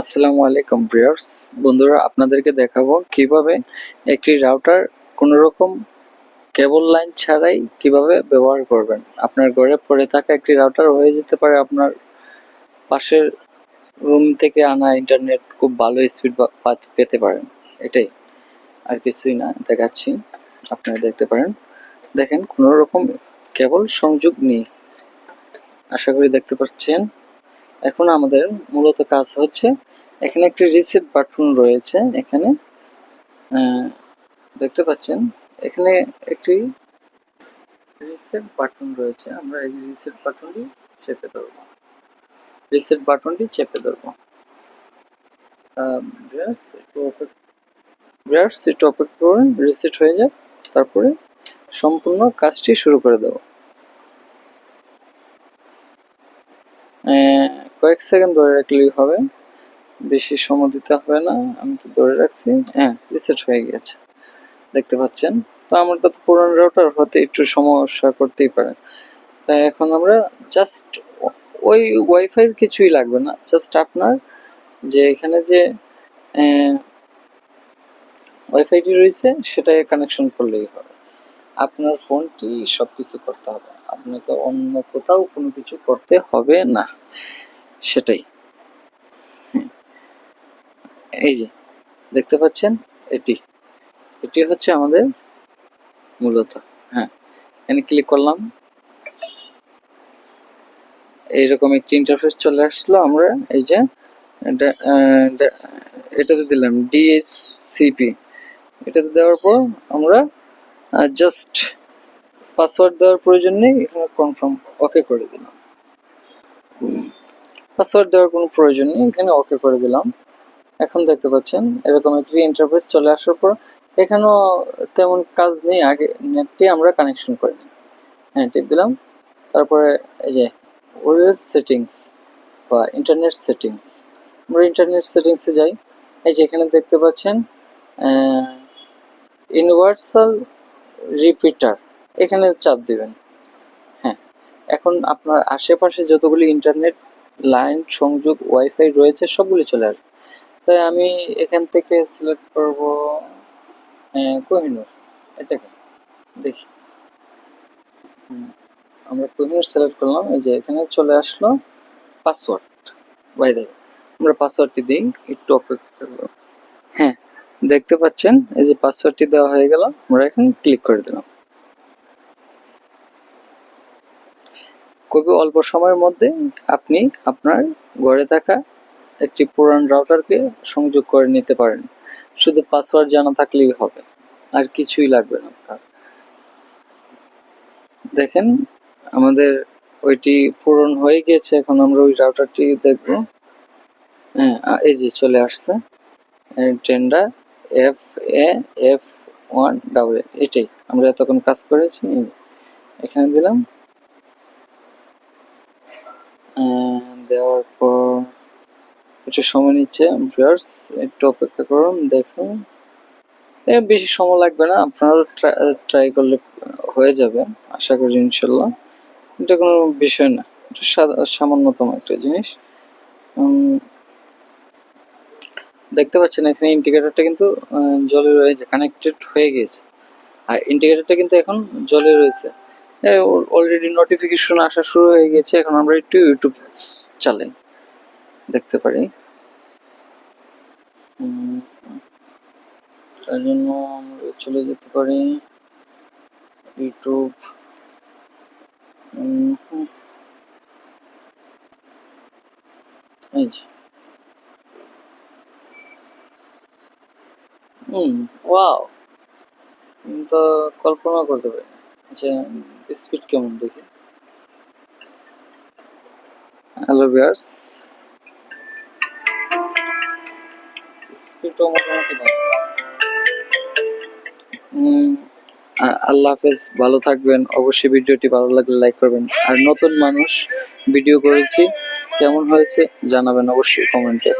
আসসালামু আলাইকুম ভিউয়ার্স। বন্ধুরা, আপনাদেরকে দেখাবো কীভাবে একটি রাউটার কোনো রকম কেবল লাইন ছাড়াই কীভাবে ব্যবহার করবেন। আপনার ঘরে পড়ে থাকা একটি রাউটার হয়ে যেতে পারে আপনার পাশের রুম থেকে আনা ইন্টারনেট খুব ভালো স্পিড পেতে পারেন। এটাই আর কিছুই না, দেখাচ্ছি। আপনারা দেখতে পারেন। দেখেন কোনো রকম কেবল সংযোগ নেই। আশা করি দেখতে পাচ্ছেন। এখন আমাদের মূলত কাজ হচ্ছে, এখানে একটি রিসেট বাটন রয়েছে, এখানে দেখতে পাচ্ছেন, এখানে একটি রিসেট বাটন রয়েছে, আমরা এই রিসেট বাটনটি চেপে ধরব। রিসেট বাটনটি চেপে ধরব। ব্রাশ, একটু অপেক্ষা ব্রাশ, একটু অপেক্ষা করুন রিসেট হয়ে যায় তারপরে সম্পূর্ণ কাজটি শুরু করে দেব। কয়েক সেকেন্ড ধরে রাখলেই হবে। বেশি সময় দিতে হবে না, আমি তো ধরে রাখছি। হ্যাঁ রিসেট হয়ে গেছে। দেখতে পাচ্ছেন? তো আমারটা তো পুরানো রাউটার হতে একটু সমস্যা করতেই পারে। তাই এখন আমরা জাস্ট ওই ওয়াইফাইয়ের কিছুই লাগবে না। জাস্ট আপনার যে এখানে যে ওয়াইফাইটি রয়েছে, সেটাই কানেকশন করলেই হবে। আপনার ফোনটি সব কিছু করতে হবে। আপনাকে অন্য কোথাও কোনো কিছু করতে হবে না। সেটাই। এই যে, দেখতে পাচ্ছেন এটি। এটি হচ্ছে আমাদের মূলত। হ্যাঁ এখানে ক্লিক করলাম। এইরকম একটি ইন্টারফেস চলে আসলো আমরা, এই যে এটাতে দিলাম ডিএসসিপি এটাতে দেওয়ার পর আমরা জাস্ট পাসওয়ার্ড দেওয়ার প্রয়োজন নেই কনফার্ম ওকে করে দিলাম। পাসওয়ার্ড দেওয়ার কোনো প্রয়োজন নেই, এখানে ওকে করে দিলাম। এখন দেখতে পাচ্ছেন, এরকম একটি ইন্টারফেস চলে আসার পর, এখানেও তেমন কাজ নেই, আগে নেটটি আমরা কানেকশন করে নিই। হ্যাঁ টিপ দিলাম। তারপরে এই যে ওয়েস সেটিংস বা ইন্টারনেট সেটিংস আমরা ইন্টারনেট সেটিংসে যাই। এই যে এখানে দেখতে পাচ্ছেন ইউনিভার্সাল রিপিটার এখানে চাপ দিবেন। হ্যাঁ এখন আপনার আশেপাশে যতগুলি ইন্টারনেট লাইন সংযোগ ওয়াইফাই রয়েছে, সবগুলি চলে আসবে। তাই আমি এখান থেকে সিলেক্ট করব কোহিনুর। এটাকে দেখি। আমরা কোহিনুর সিলেক্ট করলাম, এই যে এখানে চলে আসলো পাসওয়ার্ড বাই দেবে আমরা পাসওয়ার্ডটি দিই, একটু অপেক্ষা করব। হ্যাঁ দেখতে পাচ্ছেন, এই যে পাসওয়ার্ডটি দেওয়া হয়ে গেল, আমরা এখন ক্লিক করে দিলাম। খুবই অল্প সময়ের মধ্যে আপনি আপনার ঘরে থাকা একটি পুরান রাউটারকে সংযোগ করে নিতে পারেন। শুধু পাসওয়ার্ড জানা থাকলেই হবে, আর কিছুই লাগবে না আপনার। দেখেন, আমাদের ওইটি পূরণ হয়ে গিয়েছে, এখন আমরা ওই রাউটারটি দেখব। হ্যাঁ এই যে চলে আসছে। Tender F A F one double এটাই। আমরা এতক্ষণ কাজ করেছি, এখানে দিলাম। দেওয়ার পর একটু সময় নিচ্ছে ভিউয়ার্স একটু অপেক্ষা করুন, দেখুন। বেশি সময় লাগবে না আপনারা ট্রাই করলে হয়ে যাবে, আশা করি ইনশাল্লাহ। এটা কোনো বিষয় না, এটা সামান্যতম একটা জিনিস। দেখতে পাচ্ছেন এখানে ইন্ডিকেটরটা কিন্তু জলে রয়েছে কানেক্টেড হয়ে গেছে আর ইন্ডিকেটরটা কিন্তু এখন জলে রয়েছে। অলরেডি নোটিফিকেশন আসা শুরু হয়ে গেছে, এখন আমরা একটু ইউটিউব চালাই দেখতে পারি। তার জন্য আমরা চলে যেতে পারি। ইউটিউব হুম। ওয়াও কল্পনা করতে পারি যে স্পিড কেমন দেখি? হ্যালো ভিউয়ার্স স্পিডও মোটামুটি আল্লাহ হাফেজ, ভালো থাকবেন। অবশ্যই ভিডিওটি ভালো লাগলে লাইক করবেন। আর নতুন মানুষ ভিডিও করেছি, কেমন হয়েছে জানাবেন অবশ্যই কমেন্টে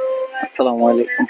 আসসালামু আলাইকুম।